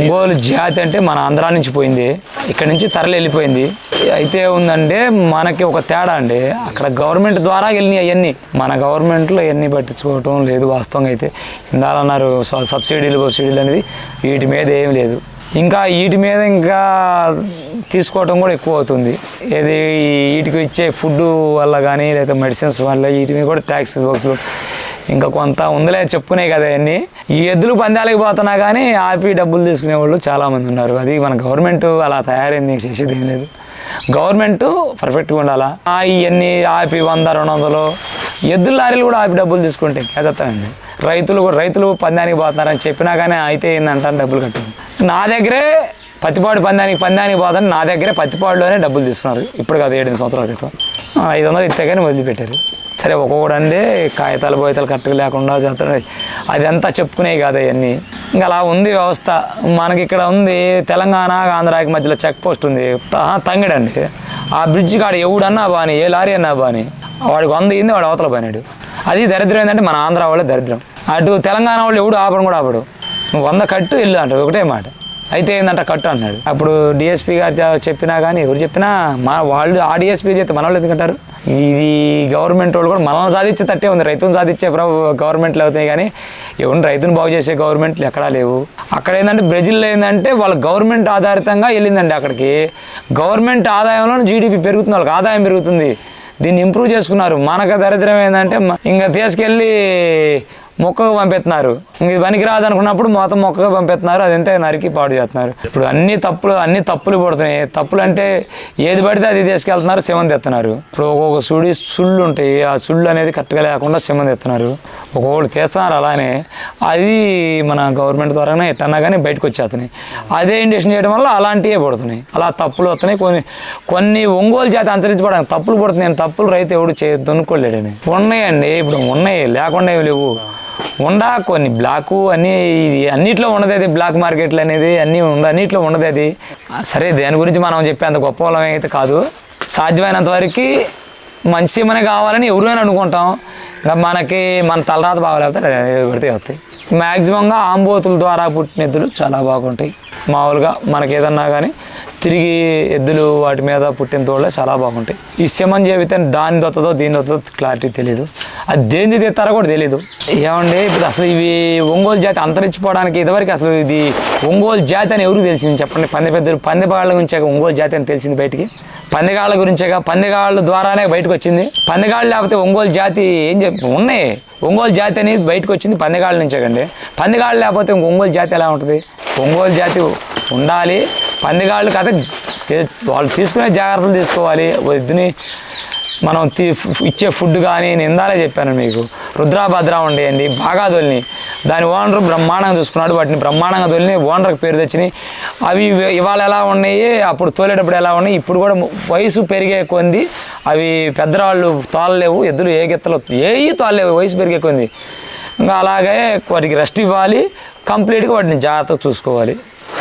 ఒంగోలు జాతి అంటే మన ఆంధ్రా నుంచి పోయింది. ఇక్కడ నుంచి తరలి వెళ్ళిపోయింది. అయితే ఉందంటే మనకి ఒక తేడా అండి. అక్కడ గవర్నమెంట్ ద్వారా వెళ్ళినాయి అవన్నీ. మన గవర్నమెంట్లో అవన్నీ పట్టించుకోవటం లేదు వాస్తవంగా అయితే. ఇందాలన్నారు స- సబ్సిడీలు సబ్సిడీలు అనేది వీటి మీద ఏం లేదు. ఇంకా వీటి మీద ఇంకా తీసుకోవటం కూడా ఎక్కువ అవుతుంది. ఏది వీటికి ఇచ్చే ఫుడ్ వల్ల కానీ లేదా మెడిసిన్స్ వల్ల వీటి మీద కూడా ట్యాక్స్ బాక్సులు ఇంకా కొంత ఉందిలే చెప్పుకునే కదా అన్ని. ఈ ఎద్దులు పందాలకి పోతున్నా కానీ ఆపి డబ్బులు తీసుకునే వాళ్ళు చాలామంది ఉన్నారు. అది మన గవర్నమెంట్ అలా తయారైంది చేసేది ఏం లేదు. గవర్నమెంట్ పర్ఫెక్ట్గా ఉండాలా? ఇవన్నీ ఆపి వంద రెండు వందలు. ఎద్దుల లారీలు కూడా ఆపి డబ్బులు తీసుకుంటే కేదత్తానండి రైతులు కూడా రైతులు పందానికి పోతున్నారని చెప్పినా కానీ అయితే ఏందంటారు? డబ్బులు కట్టింది నా దగ్గరే పత్తిపాడు పందానికి పందానికి పోదని నా దగ్గరే పత్తిపాడులోనే డబ్బులు తీసుకున్నారు. ఇప్పుడు కాదు ఏడు సంవత్సరాల క్రితం. ఐదు వందలు ఇస్తే కానీ వదిలిపెట్టారు. సరే ఒక్కొక్కడు అంటే కాగితాలు పోయితాలు కరెక్ట్గా లేకుండా చేస్తారు అదంతా చెప్పుకునేవి కాదు అవన్నీ. ఇంకా అలా ఉంది వ్యవస్థ. మనకి ఇక్కడ ఉంది తెలంగాణ ఆంధ్రాకి మధ్యలో చెక్ పోస్ట్ ఉంది. తంగడండి తంగిడండి. ఆ బ్రిడ్జ్ కాడ ఎవడన్నా బాని ఏ లారీ అన్నా బాని వాడికి వంద అయింది వాడు అవతల పోయినాడు. అది దరిద్రం ఏంటంటే మన ఆంధ్ర వాళ్ళే దరిద్రం. అటు తెలంగాణ వాళ్ళు ఎవడు ఆపడం కూడా ఆపడు. వంద కట్టు ఇల్లు అంటారు. ఒకటే మాట. అయితే ఏంటంటే కట్టు అన్నాడు. అప్పుడు డిఎస్పీ గారు చెప్పినా కానీ ఎవరు చెప్పినా మా వాళ్ళు ఆ డిఎస్పీ చేస్తే మన వాళ్ళు ఎందుకంటారు? ఇది గవర్నమెంట్ వాళ్ళు కూడా మనల్ని సాధించే తట్టే ఉంది. రైతును సాధించే ప్ర- గవర్నమెంట్లు అవుతాయి కానీ ఎవరు రైతును బాగు చేసే గవర్నమెంట్లు ఎక్కడా లేవు. అక్కడ ఏంటంటే బ్రెజిల్లో ఏంటంటే వాళ్ళ గవర్నమెంట్ ఆధారితంగా వెళ్ళిందండి అక్కడికి. గవర్నమెంట్ ఆదాయంలో జీడిపి పెరుగుతుంది. వాళ్ళకి ఆదాయం పెరుగుతుంది. దీన్ని ఇంప్రూవ్ చేసుకున్నారు. మనకు దరిద్రం ఏంటంటే ఇంకా తీసుకెళ్ళి మొక్కకు పంపిస్తున్నారు ఇది పనికిరాదు అనుకున్నప్పుడు మొత్తం మొక్కగా పంపిస్తున్నారు అది ఎంత నరికి పాడు చేస్తున్నారు. ఇప్పుడు అన్ని తప్పులు అన్ని తప్పులు పడుతున్నాయి. తప్పులు అంటే ఏది పడితే అది తీసుకెళ్తున్నారు సిమంది ఎత్తున్నారు ఇప్పుడు ఒక్కొక్క సుడి సుళ్ళు ఉంటాయి. ఆ సుళ్ళు అనేది కరెక్ట్గా లేకుండా సిమంది ఎత్తున్నారు ఒక్కొక్కటి తీస్తున్నారు అలానే. అది మన గవర్నమెంట్ ద్వారానే ఎట్టన్నా కానీ బయటకు వచ్చేస్తున్నాయి. అదే ఇండక్షన్ చేయడం వల్ల అలాంటివే పడుతున్నాయి. అలా తప్పులు వస్తున్నాయి. కొన్ని కొన్ని ఒంగోలు చేత అంతరించుకోవడానికి తప్పులు పడుతున్నాయి. తప్పులు రైతు ఎవడు చే దున్నుకోలేడని. ఉన్నాయండి. ఇప్పుడు ఉన్నాయి. లేకుండా లేవు. ఉండా కొన్ని బ్లాకు అన్ని అన్నిట్లో ఉండదు అది బ్లాక్ మార్కెట్లు అనేది అన్నీ ఉంది? అన్నిట్లో ఉండదు అది సరే దేని గురించి మనం చెప్పేంత గొప్ప వాళ్ళం అయితే కాదు. సాధ్యమైనంత వరకు మంచి మనకి కావాలని ఎవరైనా అనుకుంటాం. ఇంకా మనకి మన తలరాత బాగాలేకపోతే పెడితే వస్తాయి మ్యాక్సిమంగా ఆంబోతుల ద్వారా పుట్టిన ఎద్దులు చాలా బాగుంటాయి. మామూలుగా మనకి ఏదన్నా కానీ తిరిగి ఎద్దులు వాటి మీద పుట్టిన తోళ్ళే చాలా బాగుంటాయి. ఈ శమన్ చెబితే దాని దొత్తదో దీని దొత్తదో క్లారిటీ తెలియదు అది దేని తెస్తారో కూడా తెలియదు ఏమండి? ఇప్పుడు అసలు ఇవి ఒంగోలు జాతి అంతరించిపోవడానికి ఇదివరకు అసలు ఇది ఒంగోలు జాతి అని ఎవరికి తెలిసింది చెప్పండి? పంది పెద్దలు పందెపాళ్ళ గురించే ఒంగోలు జాతి అని తెలిసింది బయటికి. పందెగాళ్ళ గురించేగా పందెగాళ్ళ ద్వారానే బయటకు వచ్చింది. పందెగాళ్ళు లేకపోతే ఒంగోలు జాతి ఏం చెప్ ఉన్నాయి. ఒంగోలు జాతి అనేది బయటకు వచ్చింది పందెగాళ్ళ నుంచే కండి. పందెగాళ్ళు లేకపోతే ఇంక ఒంగోలు జాతి ఎలా ఉంటుంది? ఒంగోలు జాతి ఉండాలి. పందిగాళ్ళు కథ వాళ్ళు తీసుకునే జాగ్రత్తలు తీసుకోవాలి. వద్దుని మనం తీ ఇచ్చే ఫుడ్ కానీ నేను ఇందాలే చెప్పాను మీకు. రుద్రాభద్ర ఉండేయండి బాగా దొల్ని దాని ఓనర్ బ్రహ్మాండంగా చూసుకున్నాడు. వాటిని బ్రహ్మాండంగా దొల్ని ఓనర్కి పేరు తెచ్చినాయి అవి ఇవాళ ఎలా ఉన్నాయి అప్పుడు తోలేటప్పుడు ఎలా ఉన్నాయి ఇప్పుడు కూడా వయసు పెరిగే కొంది అవి పెద్దరాళ్ళు తోలలేవు ఎద్దులు ఏ గెత్తలు ఏవి తోలలేవు వయసు పెరిగే కొంది ఇంకా అలాగే వాటికి రెస్ట్ ఇవ్వాలి కంప్లీట్గా వాటిని జాగ్రత్తగా చూసుకోవాలి.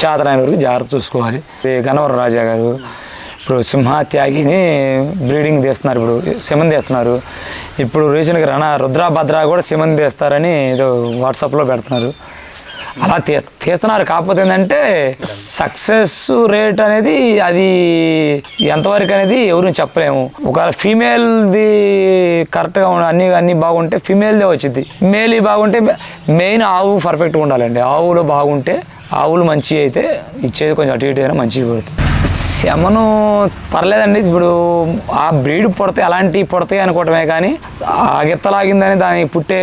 చేతనైన వరకు జాగ్రత్త చూసుకోవాలి. ఇది గన్నవరం రాజా గారు ఇప్పుడు సింహత్యాగిని బ్రీడింగ్ తీస్తున్నారు ఇప్పుడు సిమన్ తీస్తున్నారు ఇప్పుడు రీసెంట్గా రణ రుద్రాభద్ర కూడా సిమన్ తీస్తారని ఏదో వాట్సాప్లో పెడుతున్నారు. అలా తీ తీస్తున్నారు. కాకపోతే ఏంటంటే సక్సెస్ రేట్ అనేది అది ఎంతవరకు అనేది ఎవరు చెప్పలేము. ఒకవేళ ఫీమేల్ది కరెక్ట్గా అన్ని అన్ని బాగుంటే ఫీమేల్దే వచ్చింది మేల్ బాగుంటే మెయిన్ ఆవు పర్ఫెక్ట్గా ఉండాలండి. ఆవులో బాగుంటే ఆవులు మంచి అయితే ఇచ్చేది కొంచెం అటు ఇటు అయినా మంచిగా పడుతుంది. శమను పర్లేదండి. ఇప్పుడు ఆ బ్రీడ్ పుడతాయి అలాంటివి పుడతాయి అనుకోవటమే కానీ ఆ గిత్తలాగిందని దాని పుట్టే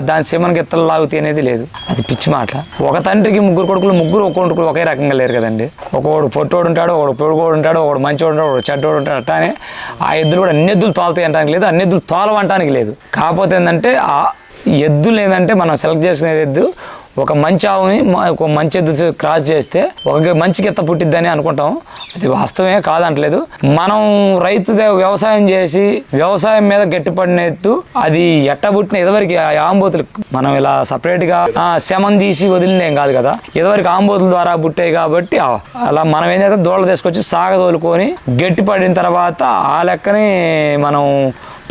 దాని శమన గిత్తలు లాగుతాయి అనేది లేదు. అది పిచ్చి మాట. ఒక తండ్రికి ముగ్గురు కొడుకులు ముగ్గురు ఒక్కొక్క కొడుకులు ఒకే రకంగా లేరు కదండి. ఒకడు పొట్టోడు ఉంటాడు ఒకడు పొడుగోడు ఉంటాడు ఒకడు మంచోడు ఉంటాడు ఒకడు చెడ్డోడు ఉంటాడు. అట్టానే ఆ ఎద్దులు కూడా అన్ని ఎద్దులు తోలుతాయి అంటానికి లేదు అన్ని ఎద్దులు తోలవంటానికి లేదు. కాకపోతే ఏంటంటే ఆ ఎద్దులు ఏంటంటే మనం సెలెక్ట్ చేసిన ఎద్దు ఒక మంచి ఆవుని ఒక మంచి ఎద్దు క్రాస్ చేస్తే ఒక మంచి గిత్త పుట్టిద్దని అనుకుంటాం. అది వాస్తవమే కాదంటలేదు. మనం రైతు వ్యవసాయం చేసి వ్యవసాయం మీద గట్టిపడిన ఎత్తు అది ఎట్ట పుట్టిన ఇదివరకు ఆంబోతులు మనం ఇలా సపరేట్గా శమం తీసి వదిలిందేం కాదు కదా. ఇదివరకు ఆంబోతుల ద్వారా పుట్టాయి కాబట్టి అలా మనం ఏం చేస్తాం? దూడలు తీసుకొచ్చి సాగదోలుకొని గట్టి పడిన తర్వాత ఆ లెక్కని మనం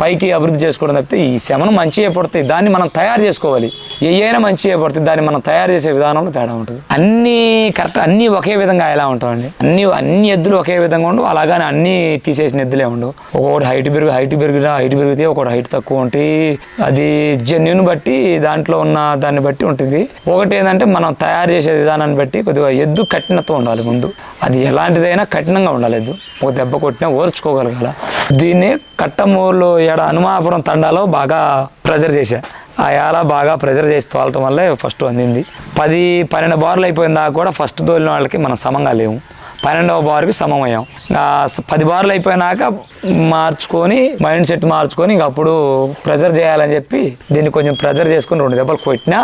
పైకి అభివృద్ధి చేసుకోవడం తప్పితే ఈ శమనం మంచిగా పడుతుంది దాన్ని మనం తయారు చేసుకోవాలి. ఏ అయినా మంచిగా పడుతుంది దాన్ని మనం తయారు చేసే విధానంలో తేడా ఉంటుంది. అన్నీ కరెక్ట్ అన్నీ ఒకే విధంగా ఎలా ఉంటామండి అన్ని అన్ని ఎద్దులు ఒకే విధంగా ఉండవు. అలాగానే అన్ని తీసేసిన ఎద్దులే ఉండవు. ఒకటి హైట్ పెరుగు హైట్ పెరిగిన హైట్ పెరిగితే ఒకటి హైట్ తక్కువ ఉంటాయి అది జన్యుని బట్టి దాంట్లో ఉన్న దాన్ని బట్టి ఉంటుంది. ఒకటి ఏంటంటే మనం తయారు చేసే విధానాన్ని బట్టి కొద్దిగా ఎద్దు కఠినత్వం ఉండాలి ముందు. అది ఎలాంటిదైనా కఠినంగా ఉండాలి ఎద్దు. ఒక దెబ్బ కొట్టినా ఓర్చుకోగలగాల. దీన్ని కట్టమూరులో ఏడ హనుమాపురం తండాలో బాగా ప్రెజర్ చేశా. ఆ ఏళ బాగా ప్రెజర్ చేసి తోలటం వల్లే ఫస్ట్ అందింది. పది పన్నెండు బార్లు అయిపోయిన దాకా కూడా ఫస్ట్ తోలిన వాళ్ళకి మనం సమంగా లేము. పన్నెండవ బార్కి సమం ఇంకా పది బార్లు అయిపోయినాక మార్చుకొని మైండ్ సెట్ మార్చుకొని ఇంక అప్పుడు ప్రెజర్ చేయాలని చెప్పి దీన్ని కొంచెం ప్రెజర్ చేసుకొని రెండు దెబ్బలు కొట్టినా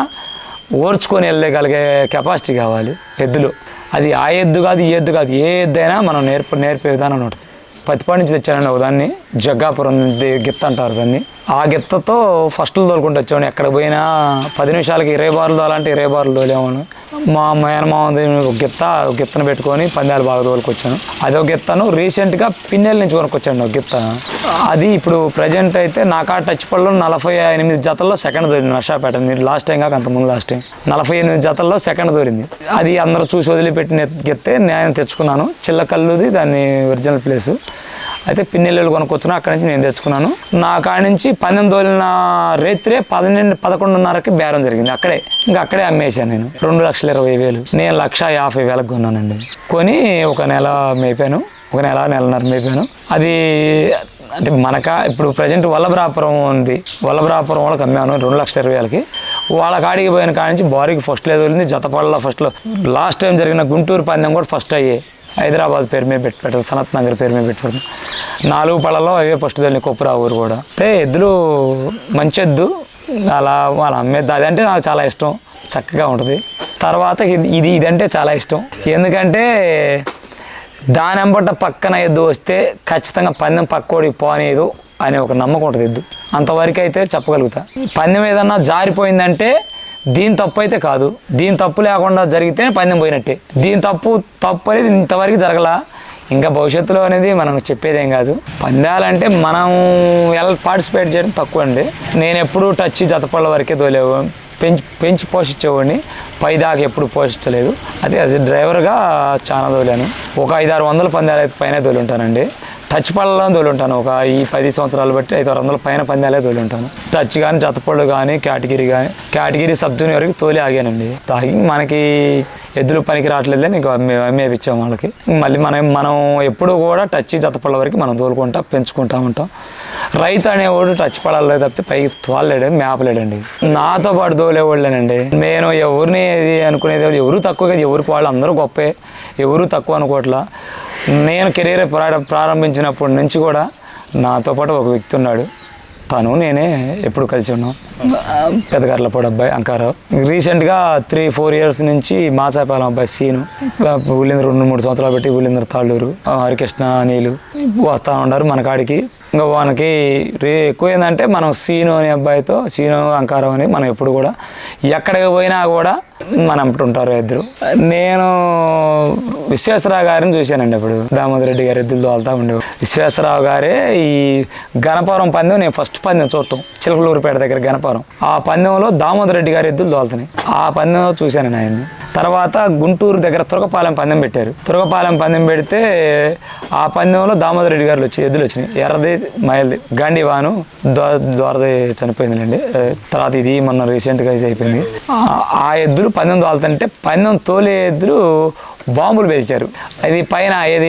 ఓర్చుకొని వెళ్ళగలిగే కెపాసిటీ కావాలి ఎద్దులు. అది ఆ ఎద్దు కాదు ఈ ఎద్దు కాదు ఏ ఎద్దు అయినా మనం నేర్ప నేర్పే విధానం ఉంటుంది. పత్తిపాడి నుంచి తెచ్చానండి ఒక దాన్ని జగ్గాపురం గిత్త అంటారు దాన్ని. ఆ గిత్తతో ఫస్ట్లు తోలుకుంటూ వచ్చాను ఎక్కడ పోయినా పది నిమిషాలకి ఇరవై బార్లు తోలంటే ఇరవై బార్లు తోలేవాను మా మేనమామ ఒక గిత్త ఒక గిత్తను పెట్టుకొని పందాలు బాగా తోలుకొచ్చాను. అది ఒక గిత్తను రీసెంట్గా పిన్నెల నుంచి కొనుక్కొచ్చాను ఒక గిత్త. అది ఇప్పుడు ప్రజెంట్ అయితే నాకా టచ్ పళ్ళు నలభై ఎనిమిది జతల్లో సెకండ్ దొరింది నర్షాపేట మీరు లాస్ట్ టైం కాక అంత ముందు లాస్ట్ టైం నలభై ఎనిమిది జతల్లో సెకండ్ దొరింది అది అందరూ చూసి వదిలిపెట్టిన గిత్తే నేను తెచ్చుకున్నాను. చిల్లకల్లుది దాన్ని ఒరిజినల్ ప్లేసు అయితే పిన్నెల్లు కొనుక్కొచ్చున్నా అక్కడి నుంచి నేను తెచ్చుకున్నాను. నా కాడి నుంచి పందెం తోలిన రేత్రే పన్నెండు పదకొండున్నరకి బేరం జరిగింది. అక్కడే ఇంకా అక్కడే అమ్మేశాను నేను. రెండు లక్షల ఇరవై వేలు. నేను లక్ష యాభై వేలకు కొన్నానండి. కొని ఒక నెల మేపాను. ఒక నెల నెలన్నర మేపాను. అది అంటే మనక ఇప్పుడు ప్రజెంట్ వల్లభరాపురం ఉంది. వల్లభరాపురం వాళ్ళకి అమ్మాను రెండు లక్షల ఇరవై వేలకి. వాళ్ళ కాడికి పోయిన కాడి నుంచి బారీకి ఫస్ట్ లేదు వెళ్ళింది జతపడల ఫస్ట్లో లాస్ట్ టైం జరిగిన గుంటూరు పందెం కూడా ఫస్ట్ అయ్యే. హైదరాబాద్ పేరు మీద పెట్టి పెట్టారు సనత్ నగర్ పేరు మీద పెట్టి నాలుగు పళ్ళలో అవే ఫస్ట్ తెలియని కొప్పురా ఊరు కూడా. అంటే ఎద్దులు మంచి ఎద్దు అలా వాళ్ళ అమ్మేద్దు అదంటే నాకు చాలా ఇష్టం. చక్కగా ఉంటుంది. తర్వాత ఇది ఇది ఇదంటే చాలా ఇష్టం. ఎందుకంటే దాని అంబట పక్కన ఎద్దు వస్తే ఖచ్చితంగా పందెం పక్కోడికి పోనేదు అనే ఒక నమ్మకం ఉంటుంది ఎద్దు. అంతవరకు అయితే చెప్పగలుగుతా. పందెం ఏదన్నా జారిపోయిందంటే దీని తప్పు అయితే కాదు. దీని తప్పు లేకుండా జరిగితే పందెం పోయినట్టే. దీని తప్పు తప్పు అనేది ఇంతవరకు జరగలా. ఇంకా భవిష్యత్తులో అనేది మనం చెప్పేదేం కాదు. పందాలంటే మనం ఎలా పార్టిసిపేట్ చేయడం తక్కువ అండి. నేను ఎప్పుడు టచ్ జతపళ్ళ వరకే తోలేవు. పెంచి పెంచి పోషించేవాడిని. పైదాకా ఎప్పుడు పోషించలేదు. అదే యాజ్ డ్రైవర్గా చాలా తోలాను. ఒక ఐదారు వందల పందాలు అయితే పైన తోలుంటానండి. టచ్ పళ్ళలో తోలుంటాను. ఒక ఈ పది సంవత్సరాలు బట్టి ఐదు ఆరు వందల పైన పందాలే తోలుంటాను. టచ్ కానీ జతపళ్ళు కానీ కేటగిరీ కానీ కేటగిరీ సబ్ జూనియర్ వరకు తోలి ఆగానండి. తాగి మనకి ఎద్దులు పనికి రావట్లేదు నీకు అమ్మే అమ్మేపిచ్చాం వాళ్ళకి. మళ్ళీ మనం మనం ఎప్పుడు కూడా టచ్ జతపళ్ళ వరకు మనం తోలుకుంటా పెంచుకుంటా ఉంటాం. రైతు అనేవాడు టచ్ పడాలి తప్పితే పైకి తోలలేడు మేపలేడండి. నాతో పాటు తోలేవాళ్ళేనండి. నేను ఎవరిని అనుకునేది ఎవరు- ఎవరు తక్కువ కదా ఎవరికి వాళ్ళు అందరూ గొప్పే ఎవరు తక్కువ అనుకోవట్లా. నేను కెరీర్ ప్రారంభించినప్పటి నుంచి కూడా నాతో పాటు ఒక వ్యక్తి ఉన్నాడు. తను నేనే ఎప్పుడు కలిసి ఉన్నాం. పెద్దగారులపాడు అబ్బాయి అంకారావు. రీసెంట్గా త్రీ ఫోర్ ఇయర్స్ నుంచి మాచాపాలెం అబ్బాయి సీను. ఊళ్ళేంద్ర రెండు మూడు సంవత్సరాలు పెట్టి ఊళ్ళేంద్ర తాళ్ళూరు హరికృష్ణ నీలు వస్తూ ఉన్నారు మన కాడికి. ఇంకా మనకి రే ఎక్కువ ఏంటంటే మనం సీను అనే అబ్బాయితో సీను అంకారం అని మనం ఎప్పుడు కూడా ఎక్కడికి పోయినా కూడా మనం అంటుంటారు ఇద్దరు. నేను విశ్వేశ్వరరావు గారిని చూశానండి అప్పుడు. దామోదర్ రెడ్డి గారి ఎద్దులు తోలుతా ఉండేవాడు విశ్వేశ్వరరావు గారే ఈ గణపురం పందెం నేను ఫస్ట్ పందెం చూడటం. చిలకలూరుపేట దగ్గర గణపురం ఆ పందెంలో దామోదర్ రెడ్డి గారు ఎద్దులు తోలుతున్నాయి. ఆ పందెంలో చూశాను ఆయన్ని. తర్వాత గుంటూరు దగ్గర తురకపాలెం పందెం పెట్టారు. తురకపాలెం పందెం పెడితే ఆ పందెంలో దామోదర్ రెడ్డి గారు వచ్చి ఎద్దులు వచ్చినాయి. ఎర్రది మైల్ది గాంధీవాను ద్వారది చనిపోయిందిలేండి. ఏ, తర్వాత ఇది మొన్న రీసెంట్గా ఇది అయిపోయింది. ఆ- ఎద్దులు పందెం తోలుతుంటే పందెం తోలే ఎద్దులు బాంబులు పేల్చారు. అది పైన ఏది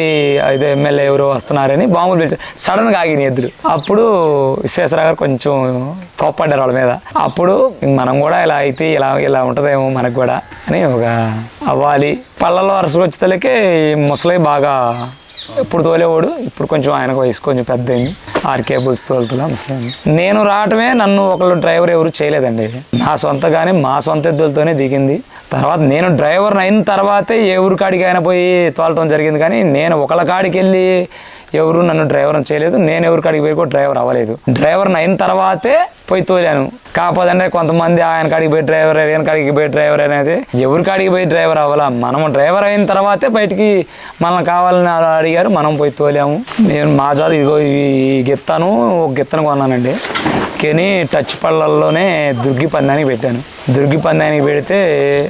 ఇది ఎమ్మెల్యే ఎవరో వస్తున్నారని బాంబులు పేల్చారు. సడన్గా ఆగిన ఎద్దులు. అప్పుడు విశ్వేశ్వరరావు గారు కొంచెం కోప్పడ్డారు వాళ్ళ మీద. అప్పుడు మనం కూడా ఇలా అయితే ఇలా ఇలా ఉంటుందేమో మనకు కూడా అని ఒక అవ్వాలి. పళ్ళలో వరుసకు వచ్చేతలకే ముసలి బాగా ఇప్పుడు తోలేవాడు ఇప్పుడు కొంచెం ఆయనకు వయసు కొంచెం పెద్ద అయింది ఆరు కేబుల్స్ తోలుతున్నా ముసలి నేను రావటమే నన్ను ఒకళ్ళు డ్రైవర్ ఎవరు చేయలేదండి. నా సొంతగానే మా సొంత ఎద్దులతోనే దిగింది. తర్వాత నేను డ్రైవర్ అయిన తర్వాతే ఏ ఊరి కాడికి అయినా పోయి తోలటం జరిగింది కానీ నేను ఒకళ్ళ కాడికి వెళ్ళి ఎవరు నన్ను డ్రైవర్ చేయలేదు నేను ఎవరి కాడికి పోయి కూడా డ్రైవర్ అవ్వలేదు. డ్రైవర్ అయిన తర్వాతే పోయి తోలాను. కాకపోతే కొంతమంది ఆయన కాడికి పోయి డ్రైవర్ ఆయన కాడికి పోయి డ్రైవర్ అనేది ఎవరి కాడికి పోయి డ్రైవర్ అవ్వాలా? మనం డ్రైవర్ అయిన తర్వాతే బయటికి మనల్ని కావాలని అడిగారు మనం పోయి తోలాము. నేను మా జాతి ఇదిగో ఈ గిత్తను ఒక గిత్తను కొన్నానండి. కెని టచ్ పళ్ళల్లోనే దుర్గి పందానికి పెట్టాను. దుర్గి పందానికి పెడితే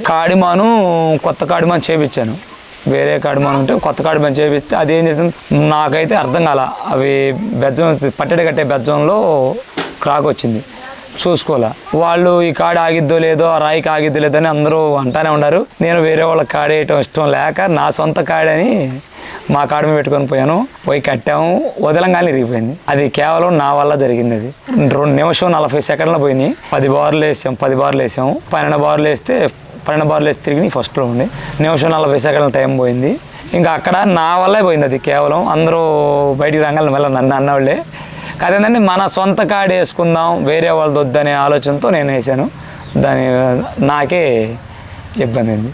కాడిమాను కొత్త కాడిమాను చేపించాను. వేరే కాడిమాను ఉంటే కొత్త కాడిమాను చేపిస్తే అది ఏం చేసింది నాకైతే అర్థం కాల. అవి బెజ్జం పట్టెడ కట్టే బెజ్జంలో క్రాక్ వచ్చింది. చూసుకోలే. వాళ్ళు ఈ కాడ ఆగిద్దో లేదో ఆ రాయికి ఆగిద్దో లేదో అని అందరూ అంటానే ఉన్నారు. నేను వేరే వాళ్ళ కాడేయటం ఇష్టం లేక నా సొంత కాడని మా కాడ మీద పెట్టుకొని పోయాను. పోయి కట్టాము. వదలంగానే ఇరిగిపోయింది. అది కేవలం నా వల్ల జరిగింది అది. రెండు నిమిషం నలభై సెకండ్లు పోయినాయి. పది బార్లు వేసాం పది బార్లు వేసాము పన్నెండు బార్లు వేస్తే పన్నెండు బార్లు వేసి తిరిగి ఫస్ట్లో ఉండి నిమిషం నలభై సెకండ్ల టైం పోయింది. ఇంకా అక్కడ నా వల్లే పోయింది అది కేవలం. అందరూ బయటికి రంగాలను మళ్ళీ నన్ను అన్నవాళ్ళే. కాదేంటంటే మన సొంత కాడ వేసుకుందాం వేరే వాళ్ళది వద్దనే ఆలోచనతో నేను వేసాను. దాని నాకే ఇబ్బంది అయింది.